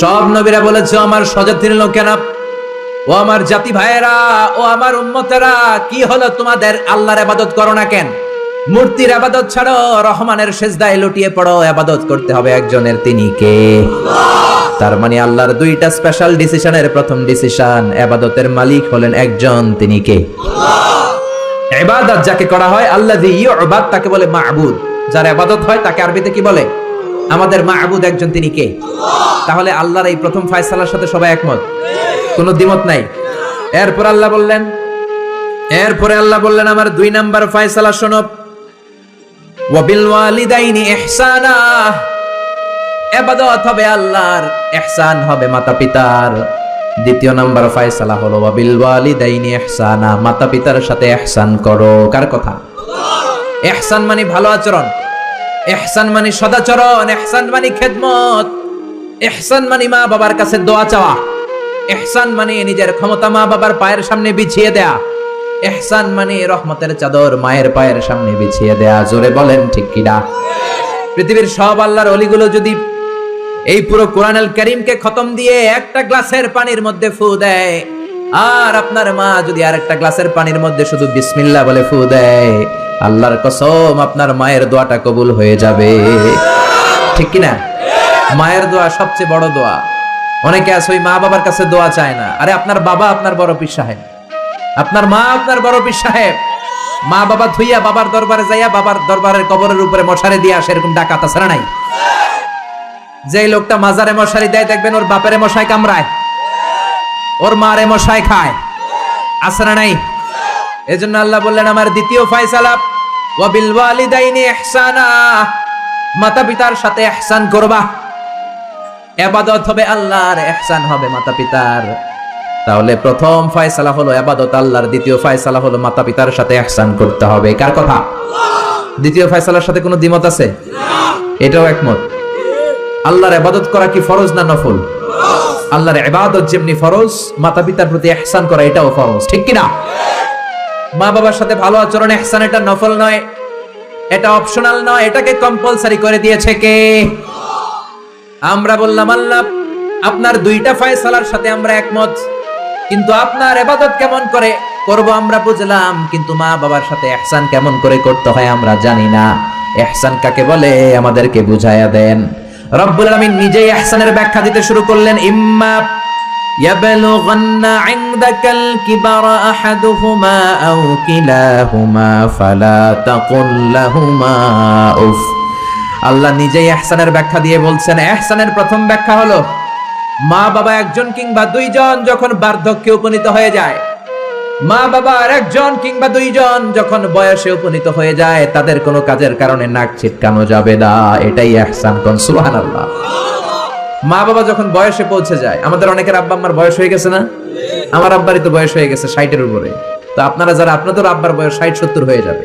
সব নবীরা বলেছে আমার স্বজাতির লোকেরা, ও আমার জাতি ভাইয়েরা ও আমার উম্মতেরা, কি হলো তোমাদের? আল্লাহর আবাদত করো না কেন? মূর্তির আবাদত ছাড়ো, রহমানের সেজদায় লুটিয়ে পড়ো, আবাদত করতে হবে একজনের তিনি কে? তার মানে আল্লাহর দুইটা স্পেশাল ডিসিশনের প্রথম ডিসিশন আবাদতের মালিক হলেন একজন তিনি কে? ইবাদত যাকে করা হয় ইউবাদ, তাকে বলে মা'বুদ। যার ইবাদত হয়, তাকে আরবিতে কি বলে? আমাদের মা'বুদ একজন তিনি কে? তাহলে আল্লাহর এই প্রথম ফায়সালার সাথে সবাই একমত? কোনো দ্বিমত নাই। এরপর আল্লাহ বললেন, এরপরে আল্লাহ বললেন, আমার দুই নাম্বার ফয়সালা শোনো। ওয়াবিল ওয়ালিদাইনি ইহসানা। এবাদত হবে আল্লাহর হবে মাতা পিতার দ্বিতীয় নাম্বার ফয়সালা হলো মাতা পিতার সাথে করো। কার কথা? মানে ভালো আচরণ। ইহসান মানে সদাচরণ, এহসান মানে খেদমত, এহসান মানে মা বাবার কাছে দোয়া চাওয়া, এহসান মানে নিজের ক্ষমতা মা বাবার পায়ের সামনে বিছিয়ে দেয়া, এহসান মানে রহমতের চাদর মায়ের পায়ের সামনে বিছিয়ে দেয়া, জোরে বলেন ঠিক কিনা পৃথিবীর সব আল্লাহর অলিগুলো যদি এই পুরো কোরআনুল করিমকে খতম দিয়ে একটা গ্লাসের পানির মধ্যে ফু দেয়, আর আপনার মা যদি আর একটা গ্লাসের পানির মধ্যে শুধু বিসমিল্লাহ বলে ফু দেয় আল্লাহর কসম, আপনার মায়ের দোয়াটা কবুল হয়ে যাবে। ঠিক কিনা? মায়ের দোয়া সবচেয়ে বড় দোয়া। অনেকে আছে, ওই মা বাবার কাছে দোয়া চায় না। আরে, আপনার বাবা আপনার বড় পীর সাহেব। আপনার মা আপনার বড় পীর সাহেব। মা বাবা ধুইয়া বাবার দরবারে যাইয়া বাবার দরবারের কবরের উপরে মশারি দিয়ে আসে, এরকম ডাকাত আছে না নাই? যে লোকটা মাজারে মশারি দেয়, দেখবেন ওর বাপেরে মশাই কামড়ায়। ওর মারে মশাই খায়। না নাই? এজন্য আল্লাহ বললেন, আমার দ্বিতীয় ফয়সালা, ওয়াবিল ওয়ালিদাইনি ইহসানা মাতা পিতার সাথে ইহসান করবা। এবাদত হবে আল্লাহর, ইহসান হবে মাতা পিতার তাহলে প্রথম ফয়সালা হলো এবাদত, আল্লাহর দ্বিতীয় ফয়সালা হলো মাতা পিতার সাথে ইহসান করতে হবে। কার কথা? দ্বিতীয় ফয়সালার সাথে কোনো দ্বিমত আছে? এটাও একমত। আল্লাহর ইবাদত করা কি ফরজ না নফল? আল্লাহর ইবাদত যেমনি ফরজ মাতা পিতার প্রতি ইহসান করা এটাও ফরজ। ঠিক কি না মা বাবার সাথে ভালো আচরণ ইহসান এটা নফল নয়, এটা অপশনাল নয়, এটাকে কম্পালসারি করে দিয়েছে কে? আমরা বললাম, আল্লাহ, আপনার দুইটা ফয়সালার সাথে আমরা একমত, কিন্তু আপনার এবাদত কেমন করে করব আমরা বুঝলাম, কিন্তু মা বাবার সাথে এহসান কেমন করে করতে হয় আমরা জানি না। এহসান কাকে বলে? আমাদেরকে বুঝায়া দেন। রব্বুল আলামিন নিজেই এহসানের ব্যাখ্যা দিতে শুরু করলেন, ইম্মা يبلغن عندك الكبر أحدهما أو كلاهما فلا تقل لهما أف আল্লাহ নিজেই এহসানের ব্যাখ্যা দিয়ে বলছেন এহসানের প্রথম ব্যাখ্যা হলো মা বাবা একজন কিংবা দুইজন যখন বার্ধক্যে উপনীত হয়ে যায় মা বাবার একজন কিংবা দুইজন যখন বয়সে উপনীত হয়ে যায় তাদের কোনো কাজের কারণে নাক ছিটকানো যাবে না এটাই এহসান কোন সুবহানাল্লাহ মা বাবা যখন বয়সে পৌঁছে যায়, আমাদের অনেকের আব্বা আম্মার বয়স হয়ে গেছে না? আমার আব্বারই তো বয়স হয়ে গেছে ষাটের উপরে। তো আপনারা যারা আপনাদের আব্বার বয়স ষাট, সত্তর হয়ে যাবে।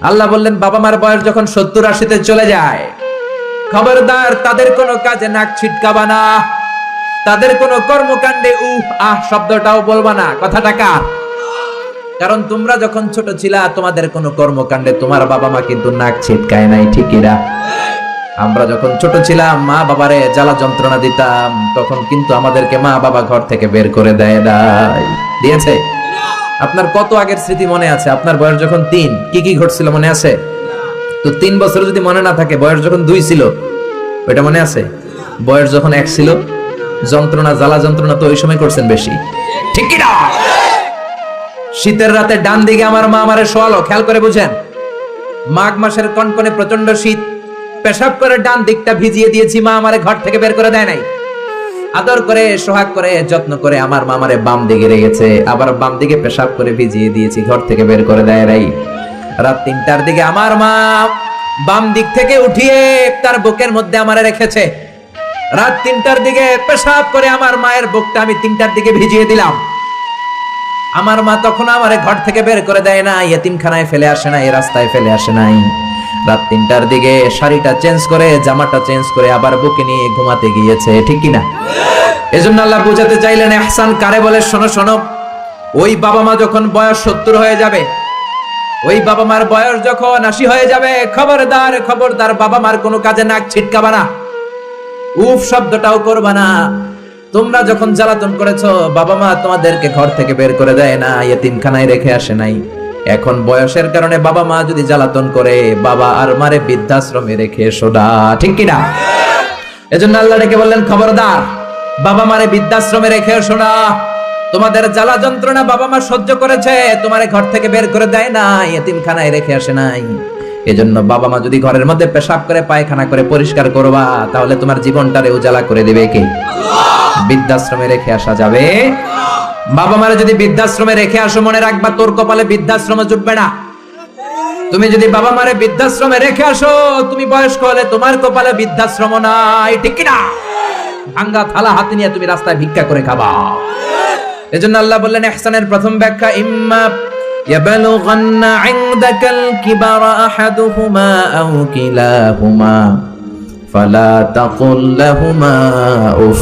আল্লাহ বললেন, বাবা মার বয়স যখন সত্তর আশিতে চলে যায়, খবরদার, তাদের কোনো কাজে নাক ছিটকাবা না। তাদের কোনো কর্মকাণ্ডে, উহ, আহ, শব্দটাও বলবা না। কথাটা কার? কারণ তোমরা যখন ছোট ছিলা, তোমাদের কোনো কর্মকাণ্ডে তোমার বাবা মা কিন্তু নাক ছিটকায় নাই ঠিকই না? আমরা যখন ছোট ছিলাম, মা বাবারে জ্বালা যন্ত্রণা দিতাম, তখন কিন্তু আমাদেরকে মা বাবা ঘর থেকে বের করে দেয় নাই। দিয়েছে? আপনার কত আগের স্মৃতি মনে আছে? আপনার বয়স যখন তিন, কি কি ঘটছিল মনে আছে? তো তিন বছর যদি মনে না থাকে, বয়স যখন দুই ছিল, ওইটা মনে আছে? বয়স যখন এক ছিল, যন্ত্রণা, জ্বালা যন্ত্রণা তো ওই সময় করছেন বেশি। ঠিক কি না শীতের রাতে ডান দিকে আমার মা আমারে শোয়ালো, খেয়াল করে বুঝেন। মাঘ মাসের কনকনে প্রচণ্ড শীত পেশাব করে ডান দিকটা ভিজিয়ে দিয়েছি, মা আমারে ঘর থেকে বের করে দেয় নাই। আদর করে, সোহাগ করে, যত্ন করে আমার মামারে বাম দিকে রেখেছে। আবার বাম দিকে পেশাব করে ভিজিয়ে দিয়েছি, ঘর থেকে বের করে দেয় নাই। রাত তিনটার দিকে আমার মা বাম দিক থেকে উঠিয়ে তার বুকের মধ্যে আমারে রেখেছে। রাত তিনটার দিকে পেশাব করে আমার মায়ের বুকটা আমি তিনটার দিকে ভিজিয়ে দিলাম। আমার মা তখন আমারে ঘর থেকে বের করে দেয় না ইয়েতিমখানায় ফেলে আসে না এই রাস্তায় ফেলে আসে নাই। রাত তিনটার দিকে শাড়িটা চেঞ্জ করে, জামাটা চেঞ্জ করে আবার বুকে নিয়ে ঘুমাতে গিয়েছে, ঠিক কিনা এজন্য আল্লাহ বুঝাতে চাইলেন, এহসান কারে বলে? শোনো শোনো, ওই বাবা মা যখন বয়স সত্তর হয়ে যাবে, ওই বাবা মার বয়স যখন আশি হয়ে যাবে, খবরদার খবরদার বাবা মার কোনো কাজে নাক ছিটকাবা না। উফ, শব্দটাও করবা না। তোমরা যখন জ্বালাতন করেছ, বাবা মা তোমাদেরকে ঘর থেকে বের করে দেয় না, এতিমখানায় রেখে আসে নাই। এখন বয়সের কারণে বাবা মা যদি জ্বালাতন করে, বাবা আর মারে বৃদ্ধাশ্রমে রেখে সোডা। ঠিক কিনা? এজন্য আল্লাহ রেখে বললেন, খবরদার, বাবা মারে বৃদ্ধাশ্রমে রেখে শোনা তোমাদের জ্বালা যন্ত্রণা বাবা মা সহ্য করেছে, তোমারে ঘর থেকে বের করে দেয় না এতিমখানায় রেখে আসে নাই। এজন্য বাবা মা যদি ঘরের মধ্যে পেশাব করে, পায়খানা করে পরিষ্কার করবা, তাহলে তোমার জীবনটারে উজালা করে দেবে কে? বৃদ্ধাশ্রমে রেখে আসা যাবে বাবা মারে যদি বৃদ্ধাশ্রমে রেখে আসো মনে রাখবা তোর কপালে বৃদ্ধাশ্রম জুটবে না তুমি যদি বাবা মারে বৃদ্ধাশ্রমে রেখে আসো তুমি বয়স্ক হলে তোমার কপালে বৃদ্ধাশ্রম নাই ঠিক কিনা ভাঙ্গা থালা হাতে নিয়ে তুমি রাস্তায় ভিক্ষা করে খাবা এজন্য আল্লাহ বললেন ইহসানের প্রথম ব্যাখ্যা ইম্মা يبلغن عندك الكبر أحدهما أو كلاهما فلا تقل لهما উফ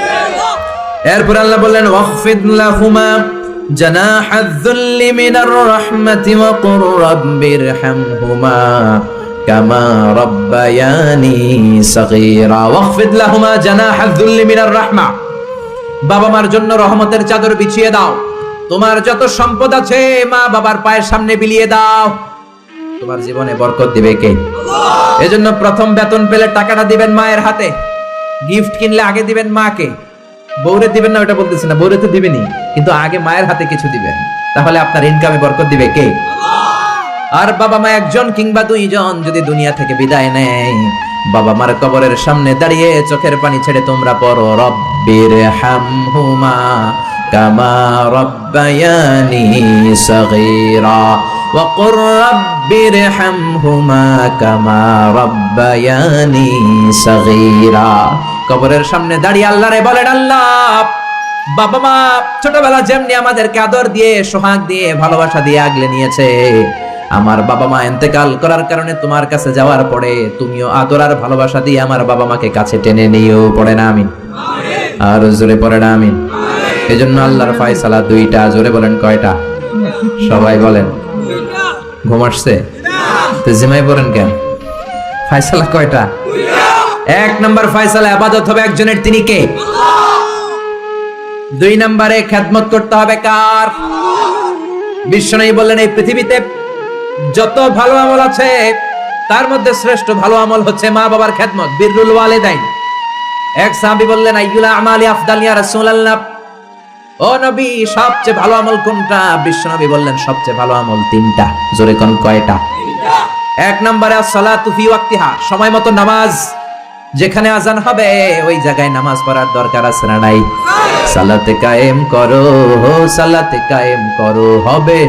এরপর আল্লাহ বললেন, ওয়াখফিদ লাহুমা জানাহ আয-যুল্লি মিনার রাহমাতি ওয়া কুর রাব্বিরহামহুমা কামা রাব্বায়ানি সাগীরা। ওয়াখফিদ লাহুমা জানাহ আয-যুল্লি মিনার রাহমা। বাবা মার জন্য রহমতের চাদর বিছিয়ে দাও। তোমার যত সম্পদ আছে, মা বাবার পায়ের সামনে বিলিয়ে দাও। তোমার জীবনে বরকত দিবে কে? এজন্য প্রথম বেতন পেলে টাকাটা দিবেন মায়ের হাতে। গিফট কিনলে আগে দিবেন মাকে। বউরে দিবেন না ওটা বলতেছি না। বউরে তো দিবেনই কিন্তু আগে মায়ের হাতে কিছু দিবেন। তাহলে আপনার ইনকামে বরকত দিবে কে? আর বাবা মা একজন কিংবা দুইজন যদি দুনিয়া থেকে বিদায় নেয়, বাবা মার কবরের সামনে দাঁড়িয়ে চোখের পানি ছেড়ে তোমরা পড়ো, রব্বির হামহুমা কামা রব্বায়ানি সগীরা। وقل رب ارحمهما كما ربياني صغيرا কবরের সামনে দাঁড়িয়ে আল্লাহরে বলেন আল্লাহ বাবা মা ছোটবেলা যেমনি আমাদেরকে আদর দিয়ে সোহাগ দিয়ে ভালোবাসা দিয়ে আগলে নিয়েছে আমার বাবা মা এতেকাল করার কারণে তোমার কাছে যাওয়ার পরে তুমিও আদর আর ভালোবাসা দিয়ে আমার বাবা মাকে কাছে টেনে নিয়েও পড়ে না আমিন আর জোরে পড়ে না আমিন এই জন্য আল্লাহর ফয়সালা দুইটা জোরে বলেন কয়টা সবাই বলেন ঘুম আসছে? তো জিমাই পড়েন কেন? ফয়সালা কয়টা? এক নম্বর ফয়সালা আবাদত হবে একজনের, তিনি কে? দুই নম্বরে খেদমত করতে হবে কার? বিশ্ব বিশ্বনবী বললেন, এই পৃথিবীতে যত ভালো আমল আছে, তার মধ্যে শ্রেষ্ঠ ভালো আমল হচ্ছে মা বাবার খেদমত বিররুল ওয়ালিদাইন। এক সাহাবী বললেন, আইয়ুলা আমালি আফদালিয়া রাসূলুল্লাহ ও নবী, সবচেয়ে ভালো আমল কোনটা? বিশ্বনবী বললেন, সবচেয়ে ভালো আমল তিনটা। জোরে কোন কয়টা? এক নম্বরে সালাতু ফি ওয়াক্তিহা, সময় মতো নামাজ। যেখানে আজান হবে, ওই জায়গায় নামাজ পড়ার দরকার আছে না নাই? সালাতে কায়েম করো, সালাতে কায়েম করো, হবে।